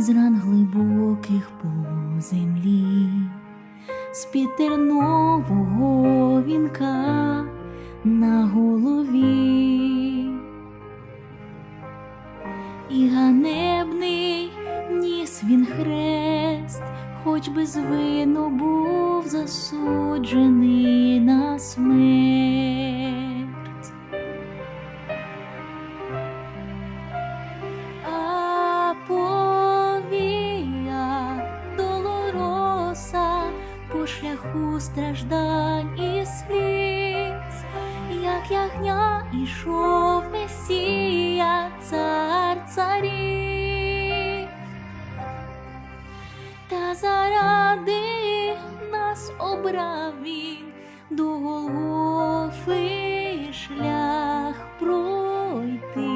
з ран глибоких по землі, з під тернового вінка на голові. І ганебний ніс він хрест, хоч би звину був засуджений на смерть. Та заради нас обрав він до Голгофи шлях пройти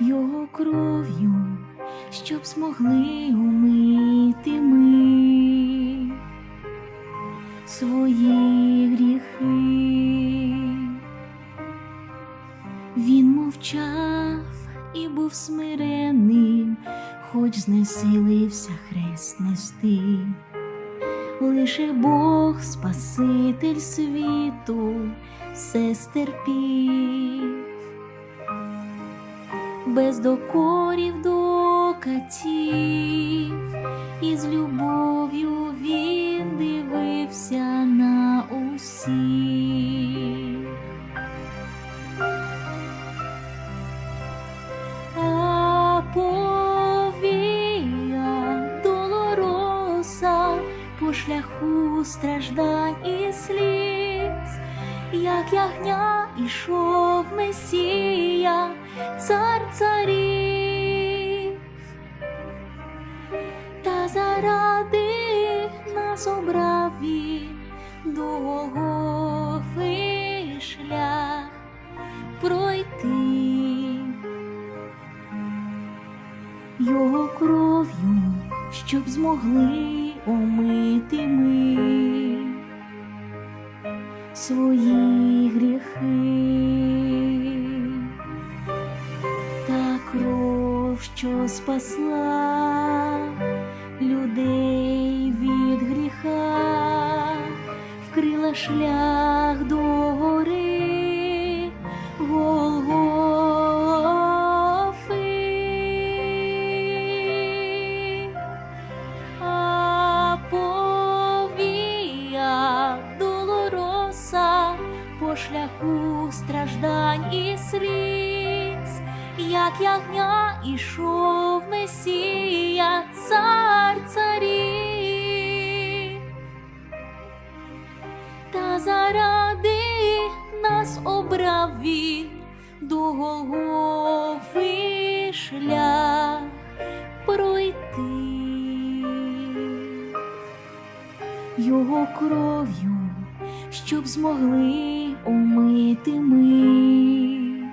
його кров'ю, щоб змогли умити ми свої гріхи. Він мовчав і був смиренним, хоч знесилився хрест нести. Лише Бог, Спаситель світу, все стерпів без докорів до катів, і з любов'ю він дивився на усіх. Страждань і сліз, як ягня ішов Месія, цар царів, та заради нас обрав він до шлях пройти. Його кров'ю, щоб змогли омити ми свої гріхи, та кров, що спасла людей від гріха, вкрила шлях до гори страждань і сліз, як ягня ішов Месія, цар царів, та заради нас обрав він до Голгофи шлях пройти. Його кров'ю, щоб змогли омити ми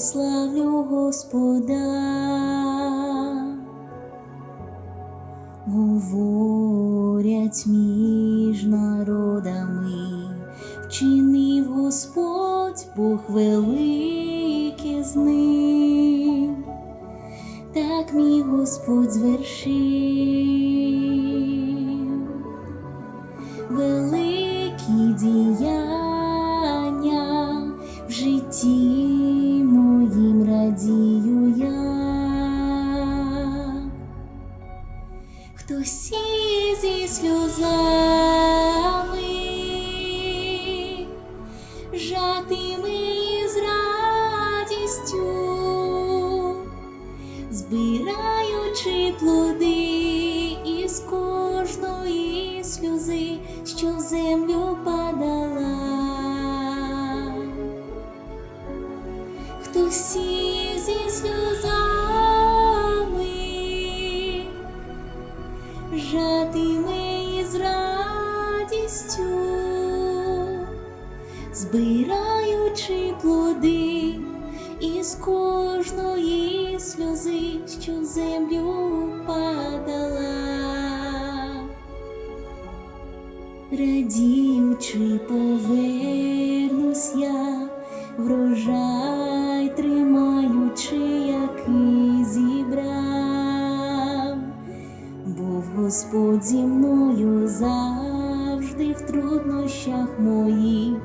прославлю Господа говорять між народами, вчинив Господь Бог великий з ним, так мій Господь звершив. сльози, що в землю падала, хто сів. прощах моїх,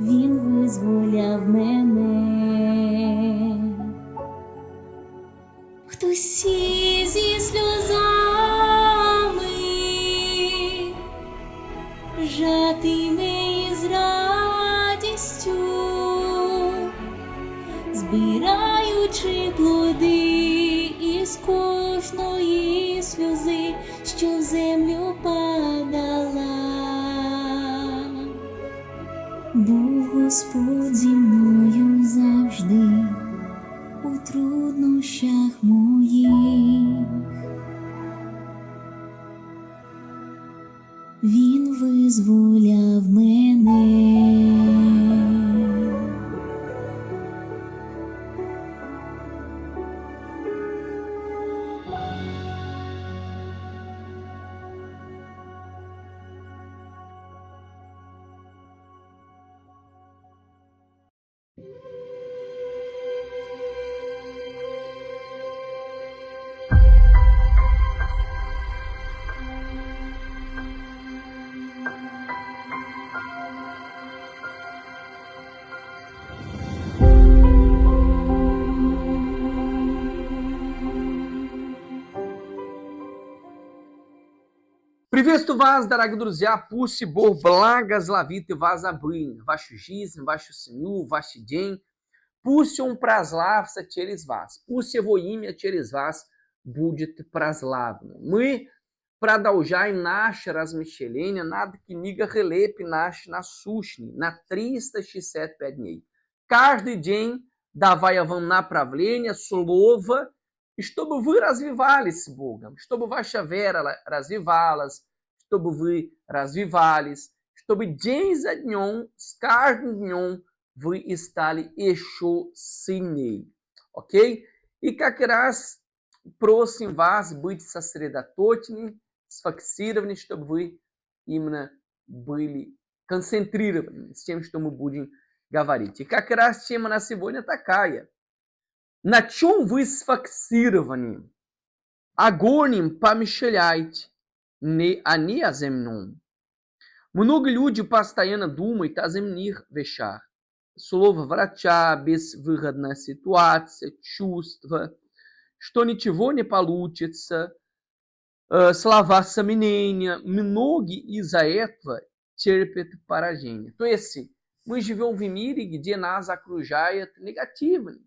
він визволяв мене. Хто сів 寂寞 Приветствую вас, дорогие друзья. Пусть Бог благословит вас обоим, вашу жизнь, вашу семью, ваш день. Пусть Он прославится через вас. Пусть Его имя через вас будет прославлено. Мы продолжаем наше размышление над книгой Релепи наш насущный на 365 дней. Каждый день давая вам направление, слово, и чтобы вы развивались с Богом, чтобы ваша вера развивалась, чтобы вы развивались, чтобы день за днем, с каждым днем вы стали еще сильнее. Окей? И как раз просим вас быть сосредоточены, сфокусированы, чтобы вы именно были концентрированы с тем, что мы будем говорить. И как раз тема на сегодня такая – на чем вы сфокусированы? Огонем помещаете, не, а не о земном. Много людей постоянно думают о земных вещах. Слово врача, безвыходная ситуация, чувство, что ничего не получится, э, слова сомнения. Многие из-за этого терпят поражение. То есть, мы живем в мире, где нас окружает негативно.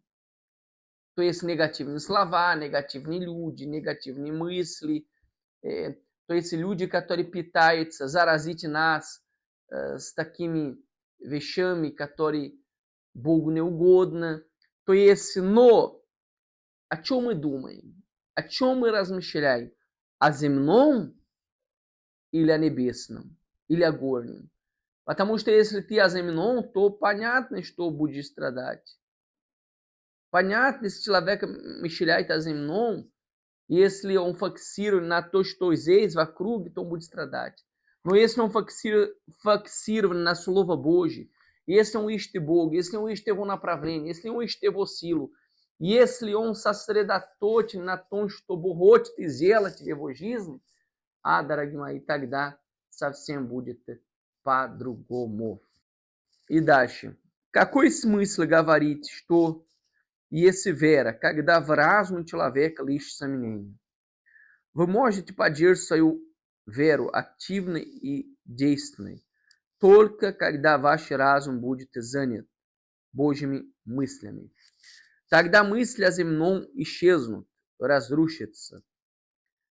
То есть негативные слова, негативные люди, негативные мысли. То есть люди, которые пытаются заразить нас э, с такими вещами, которые Богу не угодно. То есть, но о чем мы думаем? О чем мы размышляем? О земном или о небесном? Или о горнем? Потому что если ты о земном, то понятно, что будешь страдать. Понятно, если человек мечтает о земном, если он фокусирует на то, что здесь, вокруг, то он будет страдать. Но если он фокусирует на Слово Божье, если он ищет Бога, если он ищет Его направление, если он ищет Его силу, если он сосредоточен на том, что Бог хочет сделать в его жизни, а, дорогие мои, тогда совсем будет по-другому. И дальше. Какой смысл говорить, что если вера, когда в разум человека лишь сомнения. Вы можете поддерживать свою веру активной и действенной, только когда ваш разум будет занят Божьими мыслями. Тогда мысли о земном исчезнут, разрушатся.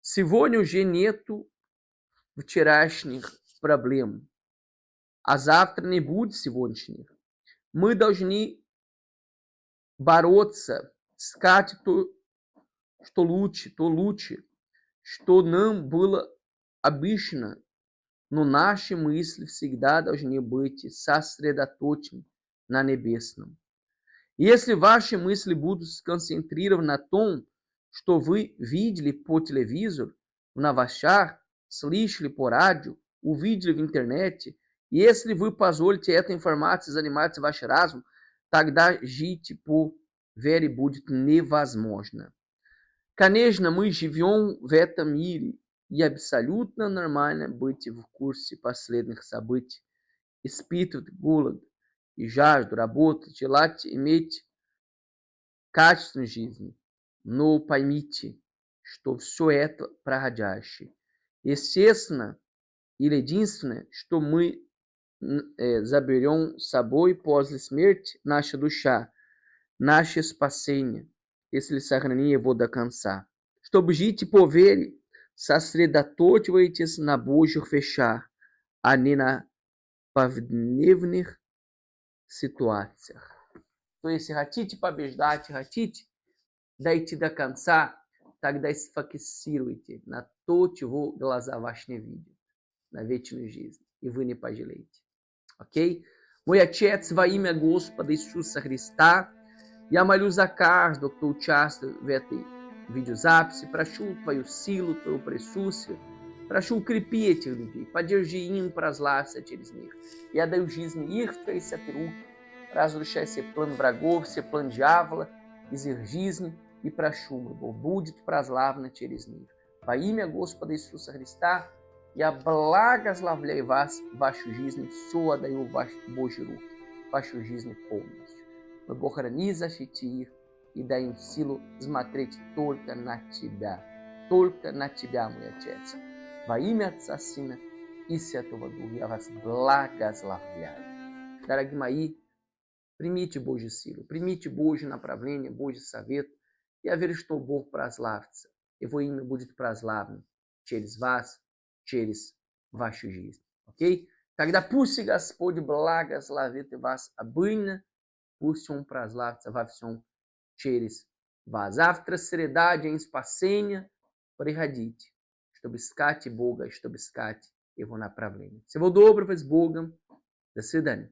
Сегодня уже нету вчерашних проблем, а завтра не будет сегодняшних. Мы должны бороться, искать то, что лучше, то лучше, что нам было обычно, но наши мысли всегда должны быть сосредоточены на небесном. Если ваши мысли будут сконцентрированы на том, что вы видели по телевизору, в новостях, слышали по радио, увидели в интернете, если вы позволите этой информации занимать ваш разум, тогда жить по вере будет невозможно. Конечно, мы живем в этом мире, и абсолютно нормально быть в курсе последних событий, испытывать голод и жажду, работать, желать иметь качественную жизнь. Но поймите, что все это проходящее. Естественно, или единственное, что мы заберем с собой после смерти, наша душа, наше спасение, если сохраним его до конца. Чтобы жить по вере, сосредоточивайтесь на Божьих вещах, а не на повседневных ситуациях. То есть, хотите побеждать, хотите дойти до конца, тогда сфокусируйте на то, чего глаза ваши не видят, на вечную жизнь, и вы не пожалеете. Ok? Moiachet Svaim Agospa de Sussa Hristá. Yamalu Zakar, Dr. Chastra Vete Videozapse. Prachul Tvaiusilo, Tvaiu Pressúcia. Prachul para Ludvi. Padirgiim Praslarsa Tirisnir. Yadeugisme Irfta e Seteruk. plano bragor, Vragov, Seplan Diávola. Exergisme e Prachuma. Borbudit Praslavna Vai me Agospa de Jesus Cristo. Я благословляю вас, вашу жизнь, все отдаю в ваши Божьи вашу жизнь полностью. Мой Бог, храни, защити их и дай им силу смотреть только на Тебя, только на Тебя, мой Отец. Во имя Отца, Сына и Святого Духа я вас благословляю. Дорогие мои, примите Божью силу, примите Божье направление, Божий совет. Я верю, что Бог прославится. Его имя будет прославлено через вас, через вашу жизнь. Окей? Тогда пусть Господь благословит вас обильно, пусть Он прославится во всем через вас. Завтра среда, день спасения. Приходите, чтобы искать Бога, чтобы искать Его направление. Всего доброго с Богом. До свидания.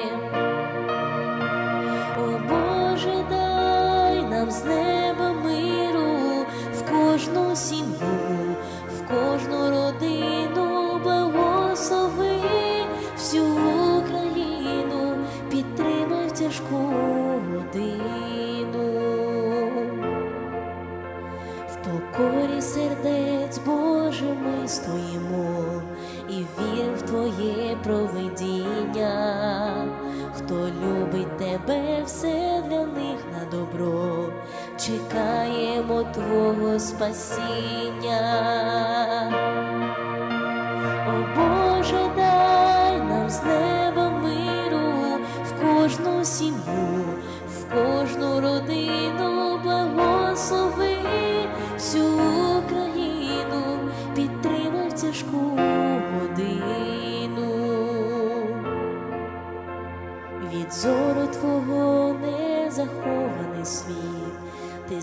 Ми і вір в Твоє провидіння. Хто любить тебе, все для них на добро, чекаємо Твого спасіння.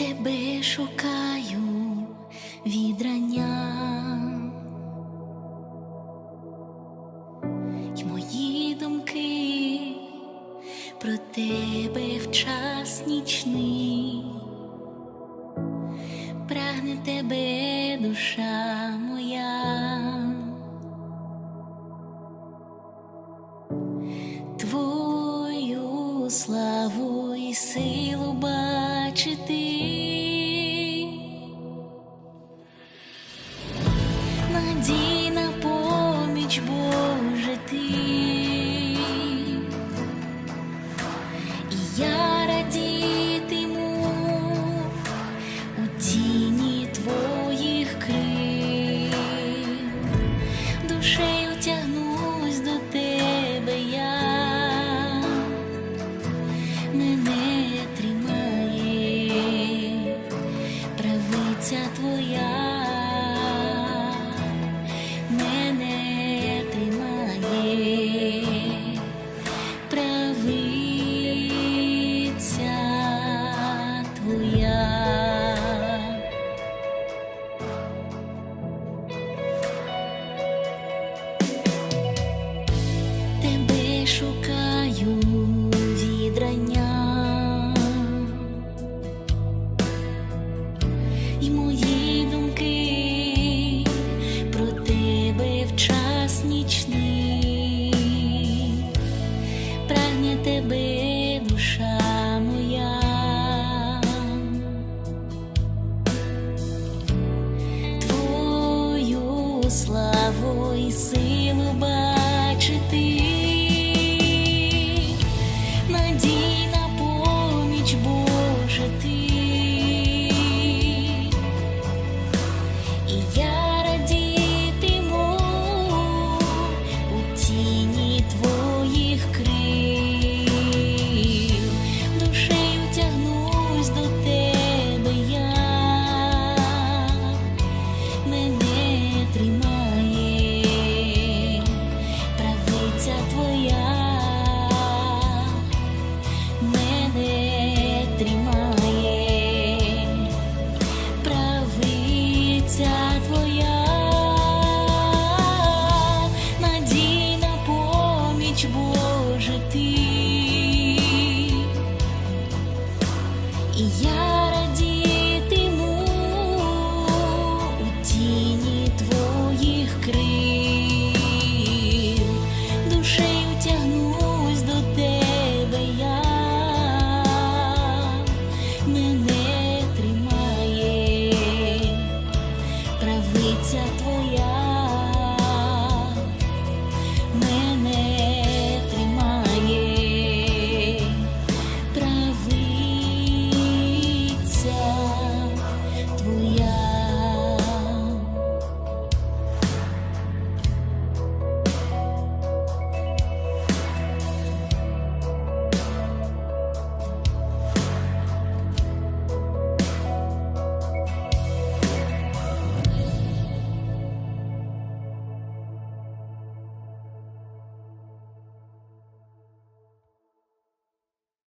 тебе шукаю. 一首歌